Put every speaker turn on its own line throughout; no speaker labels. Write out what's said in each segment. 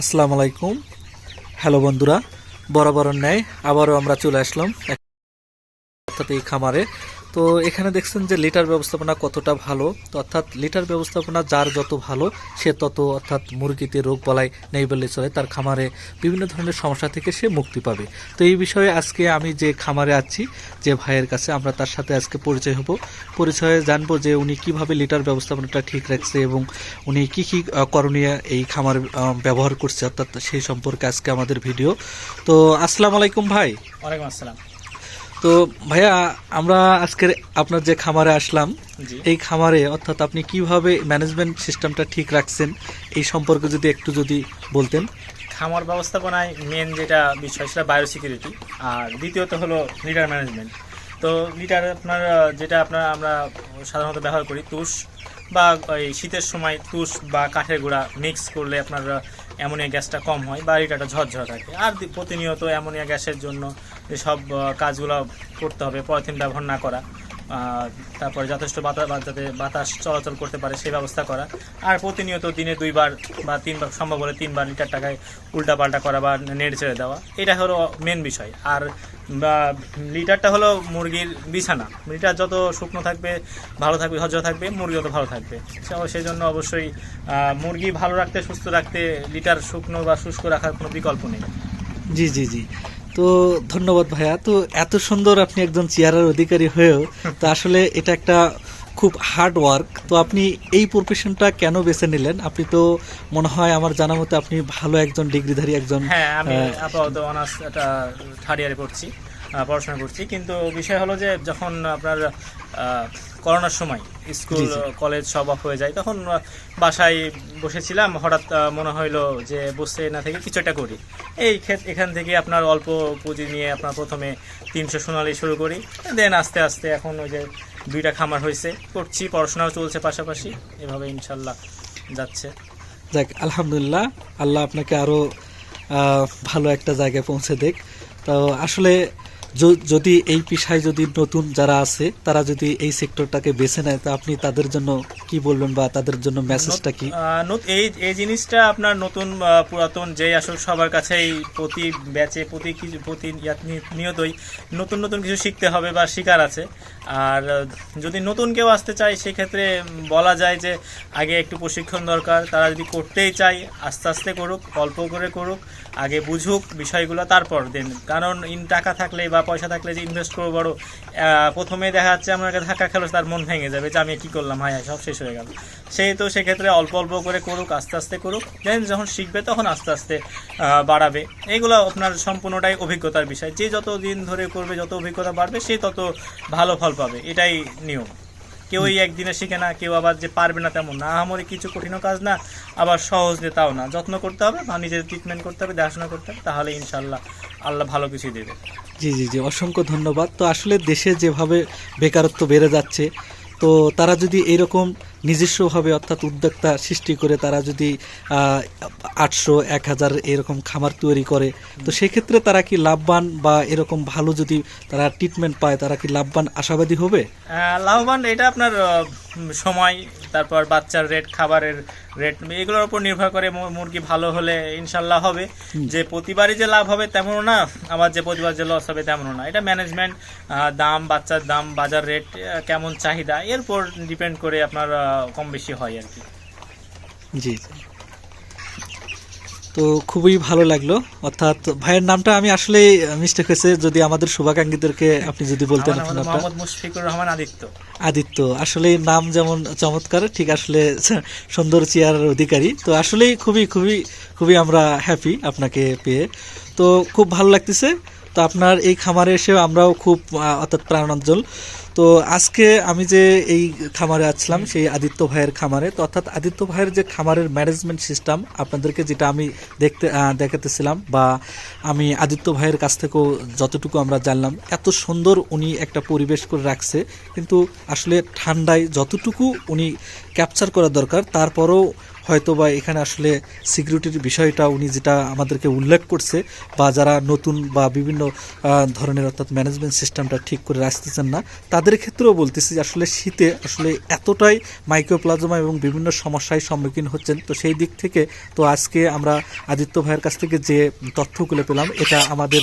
আসসালামু আলাইকুম। হ্যালো বন্ধুরা বরাবর ন্যায় আবারও আমরা চলে আসলাম অর্থাৎ এই খামারে। তো এখানে দেখছেন যে লিটার ব্যবস্থাপনা কতটা ভালো। তো অর্থাৎ লিটার ব্যবস্থাপনা যার যত ভালো, সে তত অর্থাৎ মুরগিতে রোগ বলাই নেই বললে চলে, তার খামারে বিভিন্ন ধরনের সমস্যা থেকে সে মুক্তি পাবে। তো এই বিষয়ে আজকে আমি যে খামারে আছি, যে ভাইয়ের কাছে আমরা তার সাথে আজকে পরিচয় হব। পরিচয়ে জানব যে উনি কীভাবে লিটার ব্যবস্থাপনাটা ঠিক রাখছে এবং উনি কি কি করণীয় এই খামার ব্যবহার করছে, অর্থাৎ সেই সম্পর্কে আজকে আমাদের ভিডিও। তো আসসালামু আলাইকুম ভাই।
ওয়ালাইকুম আসসালাম।
তো ভাইয়া আমরা আজকের আপনার যে খামারে আসলাম এই খামারে অর্থাৎ আপনি কীভাবে ম্যানেজমেন্ট সিস্টেমটা ঠিক রাখছেন এই সম্পর্কে যদি একটু যদি বলতেন।
খামার ব্যবস্থাপনায় মেন যেটা বিষয় সেটা বায়ো সিকিউরিটি আর দ্বিতীয়ত হলো লিডার ম্যানেজমেন্ট তো লিডার আপনার যেটা আপনার আমরা সাধারণত ব্যবহার করি তুষ বা ওই শীতের সময় তুষ বা কাঠের গুঁড়া মিক্স করলে আপনার অ্যামোনিয়া গ্যাসটা কম হয় বা লিটারটা ঝরঝরা থাকে। আর প্রতিনিয়ত অ্যামোনিয়া গ্যাসের জন্য আহ, কাজগুলো করতে হবে পলিথিন ব্যবহার না করা তারপরে যথেষ্ট বাতাস যাতে বাতাস চলাচল করতে পারে সেই ব্যবস্থা করা। আর প্রতিনিয়ত দিনে দুইবার বা তিনবার সম্ভব হলে তিনবার লিটার টাকায় উল্টাপাল্টা করা বা নেড়ে ছেড়ে দেওয়া এটা হলো মেন বিষয়। আর লিটারটা হলো মুরগির বিছানা। লিটার যত শুকনো থাকবে ভালো থাকবে সহ্য থাকবে মুরগি তত ভালো থাকবে। সেই জন্য অবশ্যই মুরগি ভালো রাখতে সুস্থ রাখতে লিটার শুকনো বা শুষ্ক রাখার কোনো বিকল্প নেই।
জি জি জি। তো ধন্যবাদ ভাইয়া। তো এত সুন্দর আপনি একজন চেয়ারের অধিকারী হয়েও তো আসলে এটা একটা খুব হার্ড ওয়ার্ক তো আপনি এই প্রফেশনটা কেন বেছে নিলেন? আপনি তো মনে হয় আমার জানা মতো আপনি ভালো একজন ডিগ্রিধারী একজন
হ্যাঁ আমি আপাতত অনার্স এটা থার্ড ইয়ারে পড়ছি। পড়াশোনা করছি। কিন্তু বিষয় হলো যে যখন আপনার করোনার সময় স্কুল। কলেজ সব অফ হয়ে যায় তখন বাসায় বসেছিলাম। হঠাৎ মনে হইল যে বসে না থেকে কিছু একটা করি। এই এখান থেকে আপনার অল্প পুঁজি নিয়ে আপনার প্রথমে তিনশো সোনালি শুরু করি। দেন আস্তে আস্তে এখন ওই যে দুইটা খামার হয়েছে। করছি পড়াশোনাও চলছে পাশাপাশি। এভাবে ইনশাল্লাহ যাচ্ছে।
যাক আলহামদুলিল্লাহ। আল্লাহ আপনাকে আরও ভালো একটা জায়গায় পৌঁছে দেখ তো আসলে যদি এই পেশায় যদি নতুন যারা আছে, তারা যদি এই সেক্টরটাকে বেছে নেয়, তা আপনি তাদের জন্য কি বলবেন বা তাদের জন্য মেসেজটা কি?
এই এই জিনিসটা আপনার নতুন পুরাতন যেই আসল সবার কাছেই প্রতি ব্যাচে, প্রতি কিছু প্রতি নিয়তই নতুন নতুন কিছু শিখতে হবে বা শিকার আছে। আর যদি নতুন কেউ আসতে চায়, সেক্ষেত্রে বলা যায় যে আগে একটু প্রশিক্ষণ দরকার। তারা যদি করতেই চায়, আস্তে আস্তে করুক, অল্প করে করুক আগে বুঝুক বিষয়গুলো, তারপর দেন। কারণ ইন টাকা থাকলে বা পয়সা থাকলে যে ইনভেস্ট করব বড় প্রথমে দেখা যাচ্ছে আমার কাছে ধাক্কা খেলো তার মন ভেঙে যাবে যে আমি কি করলাম, হায় সব শেষ হয়ে গেল। সেই তো সেক্ষেত্রে অল্প অল্প করে করুক, আস্তে আস্তে করুক দেন যখন শিখবে তখন আস্তে আস্তে বাড়াবে। এগুলো আপনার সম্পূর্ণটাই অভিজ্ঞতার বিষয়। যে যত দিন ধরে করবে, যত অভিজ্ঞতা বাড়বে, সে তত ভালো ফল পাবে। এটাই নিয়ম। কেউই একদিনে শিখে না, কেউ আবার যে পারবে না তেমন না। আমাদের কিছু কঠিন কাজ না, আবার সহজ যে তাও না। যত্ন করতে হবে বা নিজের ট্রিটমেন্ট করতে হবে, দেখাশোনা করতে হবে, তাহলে ইনশাল্লাহ আল্লাহ ভালো কিছুই দেবে।
জি জি জি, অসংখ্য ধন্যবাদ। তো আসলে দেশে যেভাবে বেকারত্ব বেড়ে যাচ্ছে, তো তারা যদি এরকম নিজস্বভাবে অর্থাৎ উদ্যোক্তা সৃষ্টি করে তারা যদি আটশো, এক হাজার এরকম খামার তৈরি করে, তো সেক্ষেত্রে তারা কি লাভবান বা এরকম ভালো যদি তারা ট্রিটমেন্ট পায়, তারা কি লাভবান, আশাবাদী হবে?
লাভবান এটা আপনার সময় তারপর বাচ্চার রেট খাবারের রেট এগুলোর উপর নির্ভর করে মুরগি ভালো হলে ইনশাল্লাহ হবে। যে প্রতিবারই যে লাভ হবে তেমনও না আবার যে প্রতিবার যে লস হবে তেমনও না। এটা ম্যানেজমেন্ট দাম বাচ্চার দাম বাজার রেট কেমন চাহিদা এর উপর ডিপেন্ড করে আপনার কম বেশি হয় আর কি।
জি জি। তো খুবই ভালো লাগল। অর্থাৎ ভাইয়ের নামটা আমি আসলে মিস্টেক হয়েছে যদি আমাদের শুভাকাঙ্ক্ষীদেরকে আপনি যদি বলতেন
মোহাম্মদ মুশফিকুর রহমান আদিত্য।
আদিত্য আসলে নাম যেমন চমৎকার ঠিক আসলে সুন্দর চেয়ার অধিকারী। তো আসলেই খুবই খুবই খুবই আমরা হ্যাপি আপনাকে পেয়ে। তো খুব ভালো লাগতেছে। তো আপনার এই খামারে এসেও আমরাও খুব অর্থাৎ প্রাণোজ্জ্বল তো আজকে আমি যে এই খামারে আসলাম সেই আদিত্য ভাইয়ের খামারে, তো অর্থাৎ আদিত্য ভাইয়ের যে খামারের ম্যানেজমেন্ট সিস্টেম আপনাদেরকে যেটা আমি দেখতে দেখাতেছিলাম বা আমি আদিত্য ভাইয়ের কাছ থেকেও যতটুকু আমরা জানলাম, এত সুন্দর উনি একটা পরিবেশ করে রাখছে। কিন্তু আসলে ঠান্ডায় যতটুকু উনি ক্যাপচার করা দরকার, তারপরেও হয়তো বা এখানে আসলে সিকিউরিটির বিষয়টা উনি যেটা আমাদেরকে উল্লেখ করছে বা যারা নতুন বা বিভিন্ন ধরনের অর্থাৎ ম্যানেজমেন্ট সিস্টেমটা ঠিক করে আসতেছেন না তাদের ক্ষেত্রেও বলতেছি যে আসলে শীতে আসলে এতটাই মাইক্রোপ্লাজমা এবং বিভিন্ন সমস্যায় সম্মুখীন হচ্ছেন। তো সেই দিক থেকে তো আজকে আমরা আদিত্য ভাইয়ের কাছ থেকে যে তথ্যগুলো পেলাম, এটা আমাদের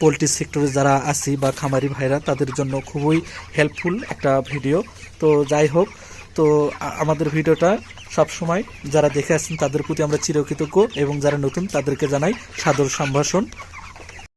পোলট্রি সেক্টরে যারা আছি বা খামারি ভাইরা, তাদের জন্য খুবই হেল্পফুল একটা ভিডিও। তো যাই হোক, তো আমাদের ভিডিওটা সব সময় যারা দেখে আসছেন তাদের প্রতি আমরা চিরকৃতজ্ঞ এবং যারা নতুন তাদেরকে জানাই সাদর সম্ভাষণ।